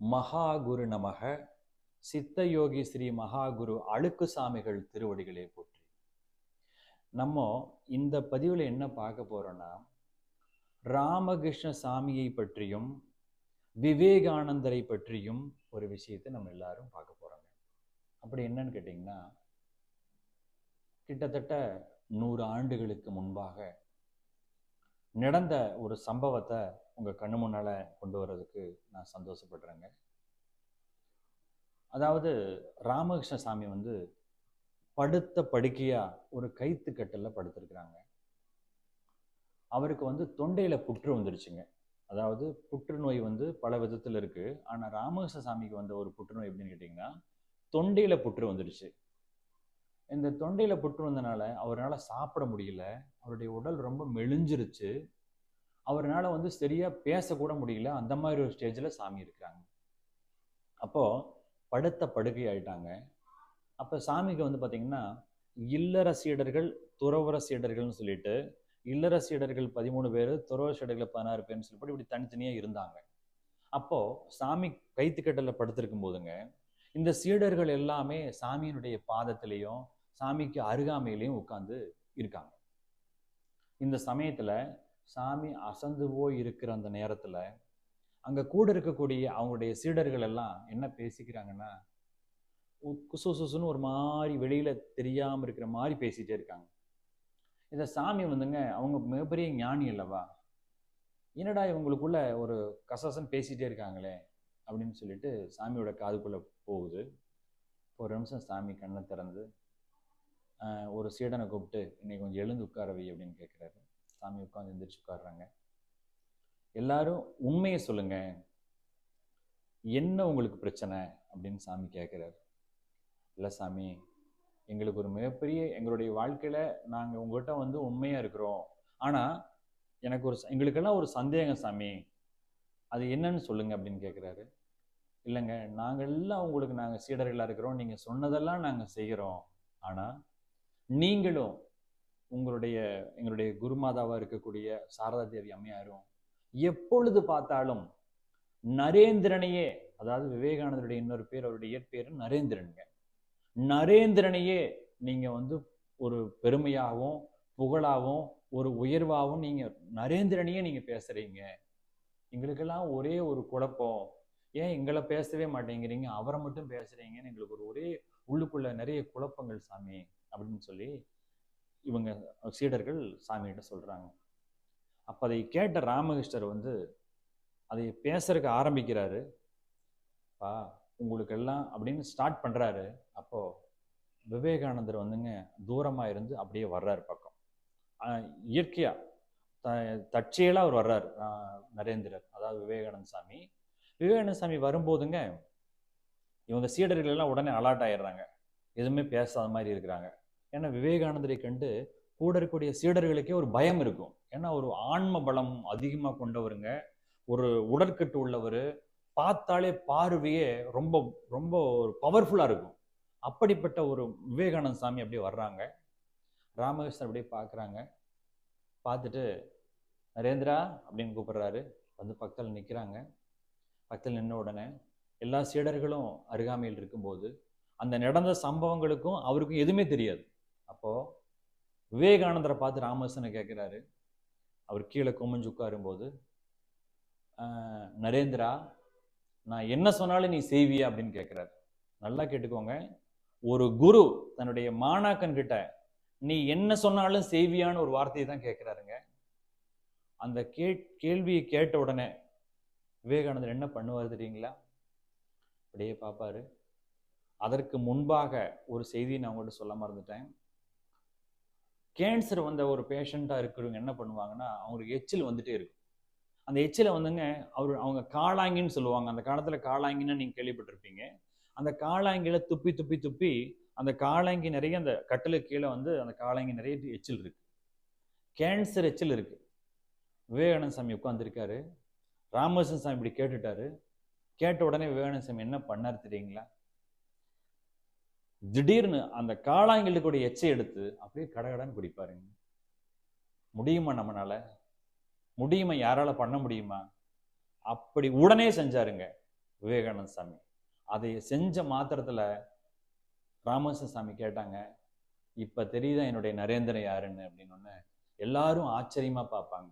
மகாகுரு நமக சித்தயோகி ஸ்ரீ மகாகுரு அழுக்கு சாமிகள் திருவடிகளே போற்றி. நம்ம இந்த பதிவில் என்ன பார்க்க போறோம்னா ராமகிருஷ்ண சாமியை பற்றியும் விவேகானந்தரை பற்றியும் ஒரு விஷயத்தை நம்ம எல்லாரும் பார்க்க போறோங்க அப்படி என்னன்னு கேட்டிங்கன்னா கிட்டத்தட்ட நூறு ஆண்டுகளுக்கு முன்பாக நடந்த ஒரு சம்பவத்தை உங்கள் கண்ணு முன்னால் கொண்டு வர்றதுக்கு நான் சந்தோஷப்படுறேங்க. அதாவது ராமகிருஷ்ண சாமி வந்து படுத்த படுக்கையாக ஒரு கைத்து கட்டல்ல படுத்திருக்கிறாங்க. அவருக்கு வந்து தொண்டையில் புற்று வந்துருச்சுங்க. அதாவது புற்றுநோய் வந்து பல விதத்தில் இருக்குது ஆனால் ராமகிருஷ்ண சாமிக்கு வந்த ஒரு புற்றுநோய் எப்படின்னு கேட்டிங்கன்னா தொண்டையில் புற்று வந்துருச்சு. இந்த தொண்டையில் புற்று வந்தனால அவரால் சாப்பிட முடியல. அவருடைய உடல் ரொம்ப மெலிஞ்சிருச்சு. அவரால் வந்து சரியாக பேசக்கூட முடியல. அந்த மாதிரி ஒரு ஸ்டேஜில் சாமி இருக்கிறாங்க. அப்போது படுத்த படுகை ஆயிட்டாங்க. அப்போ சாமிக்கு வந்து பார்த்தீங்கன்னா இல்லற சீடர்கள் துறவர சீடர்கள்னு சொல்லிட்டு இல்லற சீடர்கள் பதிமூணு பேர் துறவர சீடர்கள் பதினாறு பேர்னு சொல்லிட்டு இப்படி தனித்தனியாக இருந்தாங்க. அப்போது சாமி கைத்துக்கட்டில் படுத்திருக்கும் போதுங்க இந்த சீடர்கள் எல்லாமே சாமியினுடைய பாதத்திலையும் சாமிக்கு அருகாமையிலையும் உட்காந்து இருக்காங்க. இந்த சமயத்தில் சாமி அசந்து போய் இருக்கிற அந்த நேரத்தில் அங்கே கூட இருக்கக்கூடிய அவங்களுடைய சீடர்கள் எல்லாம் என்ன பேசிக்கிறாங்கன்னா உ- குசு சுசுன்னு ஒரு மாதிரி வெளியில் தெரியாமல் இருக்கிற மாதிரி பேசிகிட்டே இருக்காங்க. இந்த சாமி வந்துங்க அவங்க மிகப்பெரிய ஞானி அல்லவா? என்னடா இவங்களுக்குள்ள ஒரு கசசன் பேசிகிட்டே இருக்காங்களே அப்படின்னு சொல்லிட்டு சாமியோட காதுக்குள்ளே போகுது. ஒரு நிமிஷம் சாமி கண்ணை திறந்து ஒரு சீடனை கூப்பிட்டு இன்னைக்கு கொஞ்சம் எழுந்து உட்கார வை அப்படின்னு கேட்குறாரு சாமி உட்காந்து எந்திரிச்சு உட்காடுறாங்க எல்லாரும் உண்மையை சொல்லுங்க. என்ன உங்களுக்கு பிரச்சனை? அப்படின்னு சாமி கேட்குறாரு இல்லை சாமி எங்களுக்கு ஒரு மிகப்பெரிய எங்களுடைய வாழ்க்கையில் நாங்கள் உங்கள்கிட்ட வந்து உண்மையாக இருக்கிறோம். ஆனால் எனக்கு ஒரு எங்களுக்கெல்லாம் ஒரு சந்தேகம் சாமி. அது என்னன்னு சொல்லுங்க அப்படின்னு கேட்குறாரு இல்லைங்க நாங்கள் எல்லாம் உங்களுக்கு நாங்கள் சீடர்களாக இருக்கிறோம். நீங்கள் சொன்னதெல்லாம் நாங்கள் செய்கிறோம். ஆனால் நீங்களும் உங்களுடைய எங்களுடைய குருமாதாவா இருக்கக்கூடிய சாரதா தேவி அம்மையாரும் எப்பொழுது பார்த்தாலும் நரேந்திரனையே அதாவது விவேகானந்தருடைய இன்னொரு பேர் அவருடைய இயற்பேர் நரேந்திரனுங்க. நரேந்திரனையே நீங்க வந்து ஒரு பெருமையாகவும் புகழாகவும் ஒரு உயர்வாகவும் நீங்க நரேந்திரனையே நீங்க பேசுறீங்க. எங்களுக்கெல்லாம் ஒரே ஒரு குழப்பம். ஏன் எங்களை பேசவே மாட்டேங்கிறீங்க? அவரை மட்டும் பேசுறீங்கன்னு எங்களுக்கு ஒரு ஒரே உள்ளுக்குள்ள நிறைய குழப்பங்கள் சாமி அப்படின்னு சொல்லி இவங்க சீடர்கள் சாமிகிட்ட சொல்கிறாங்க அப்போ அதை கேட்ட ராமகிருஷ்ணர் வந்து அதை பேசுறதுக்கு ஆரம்பிக்கிறாரு. பா உங்களுக்கு எல்லாம் அப்படின்னு ஸ்டார்ட் பண்ணுறாரு அப்போது விவேகானந்தர் வந்துங்க தூரமாக இருந்து அப்படியே வர்றாரு பக்கம். இயற்கையாக த- தற்செயலாக அவர் வர்றாரு நரேந்திரர் அதாவது விவேகானந்த சாமி. விவேகானந்த சாமி வரும்போதுங்க இவங்க சீடர்கள் எல்லாம் உடனே அலர்ட் ஆயிடுறாங்க. எதுவுமே பேசாத மாதிரி இருக்கிறாங்க. ஏன்னா விவேகானந்தரை கண்டு கூட இருக்கக்கூடிய சீடர்களுக்கே ஒரு பயம் இருக்கும். ஏன்னா ஒரு ஆன்ம பலம் அதிகமாக கொண்டவருங்க. ஒரு உடற்கட்டு உள்ளவர். பார்த்தாலே பார்வையே ரொம்ப ரொம்ப ஒரு பவர்ஃபுல்லாக இருக்கும். அப்படிப்பட்ட ஒரு விவேகானந்த சாமி அப்படியே வர்றாங்க. ராமகிருஷ்ணர் அப்படியே பார்க்குறாங்க. பார்த்துட்டு நரேந்திரா அப்படின்னு கூப்பிட்றாரு. வந்து பக்கத்தில் நிற்கிறாங்க பக்கத்தில் நின்ன உடனே எல்லா சீடர்களும் அருகாமையில் இருக்கும்போது அந்த நடந்த சம்பவங்களுக்கும் அவருக்கும் எதுவுமே தெரியாது. அப்போது விவேகானந்தரை பார்த்து ராமகிருஷ்ணனை கேட்குறாரு. அவர் கீழே குமிஞ்சு உட்காரும்போது நரேந்திரா நான் என்ன சொன்னாலும் நீ செய்வியா? அப்படின்னு கேட்குறாரு. நல்லா கேட்டுக்கோங்க. ஒரு குரு தன்னுடைய மாணாக்கன் கிட்ட நீ என்ன சொன்னாலும் செய்வியான்னு ஒரு வார்த்தையை தான் கேட்குறாருங்க. அந்த கே கேள்வியை கேட்ட உடனே விவேகானந்தர் என்ன பண்ணுவார் தெரியுங்களா? அப்படியே பார்ப்பாரு. அதற்கு முன்பாக ஒரு செய்தியை நான் உங்கள்கிட்ட சொல்ல மறந்துட்டேன். கேன்சர் வந்த ஒரு பேஷண்ட்டாக இருக்கிறவங்க என்ன பண்ணுவாங்கன்னா அவங்களுக்கு எச்சில் வந்துட்டே இருக்கும். அந்த எச்சிலை வந்துங்க அவர் அவங்க காளாங்கின்னு சொல்லுவாங்க. அந்த காலத்தில் காளாங்கின்னு நீங்கள் கேள்விப்பட்டிருப்பீங்க. அந்த காளாங்கியில் துப்பி துப்பி துப்பி அந்த காளாங்கி நிறைய அந்த கட்டிலுக்கு கீழே வந்து அந்த காளாங்கி நிறைய எச்சில் இருக்கு. கேன்சர் எச்சில் இருக்கு. விவேகானந்த சாமி உட்காந்துருக்காரு ராமகிருஷ்ணன் சாமி இப்படி கேட்டுட்டாரு. கேட்ட உடனே விவேகானந்த சாமி என்ன பண்ணார் தெரியுங்களா? திடீர்னு அந்த காளாங்கிலுக்குடைய எச்சை எடுத்து அப்படியே கடகடன்னு குடிப்பாருங்க. முடியுமா நம்மளால முடியுமா? யாரால பண்ண முடியுமா? அப்படி உடனே செஞ்சாருங்க விவேகானந்த சாமி. அதை செஞ்ச மாத்திரத்துல ராமகிருஷ்ண சாமி கேட்டாங்க இப்ப தெரியுதா என்னுடைய நரேந்திரன் யாருன்னு? அப்படின்னு ஒன்று எல்லாரும் ஆச்சரியமா பார்ப்பாங்க.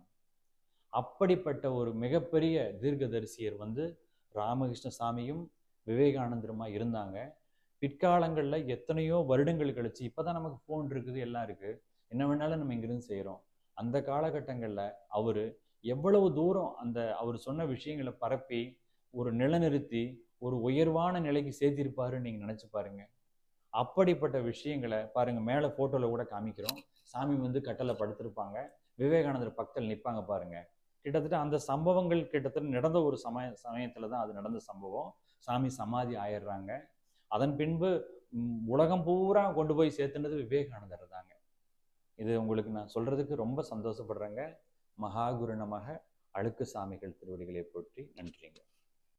அப்படிப்பட்ட ஒரு மிகப்பெரிய தீர்க்கதரிசியர் வந்து ராமகிருஷ்ண சாமியும் விவேகானந்தருமா இருந்தாங்க. பிற்காலங்களில் எத்தனையோ வருடங்கள் கழிச்சு இப்பதான் நமக்கு ஃபோன் இருக்குது எல்லாம் இருக்குது என்ன வேணாலும் நம்ம இங்கிருந்து செய்கிறோம் அந்த காலகட்டங்களில் அவர் எவ்வளவு தூரம் அந்த அவர் சொன்ன விஷயங்களை பரப்பி ஒரு நிலைநிறுத்தி ஒரு உயர்வான நிலைக்கு சேர்த்திருப்பாருன்னு நீங்கள் நினச்சி பாருங்க. அப்படிப்பட்ட விஷயங்களை பாருங்கள் மேலே ஃபோட்டோவில் கூட காமிக்கிறோம். சாமி வந்து கட்டளை படுத்திருப்பாங்க. விவேகானந்தர் பக்கத்தில் நிற்பாங்க பாருங்கள் கிட்டத்தட்ட அந்த சம்பவங்கள் கிட்டத்தட்ட நடந்த ஒரு சமய சமயத்தில் தான் அது நடந்த சம்பவம். சாமி சமாதி ஆயிடுறாங்க. அதன் பின்பு உலகம் பூரா கொண்டு போய் சேர்த்துனது விவேகானந்தர் தாங்க. இது உங்களுக்கு நான் சொல்றதுக்கு ரொம்ப சந்தோஷப்படுறேங்க. மகாகுரு நமக அழுக்கு சாமிகள் திருவடிகளை போற்றி நன்றிங்க.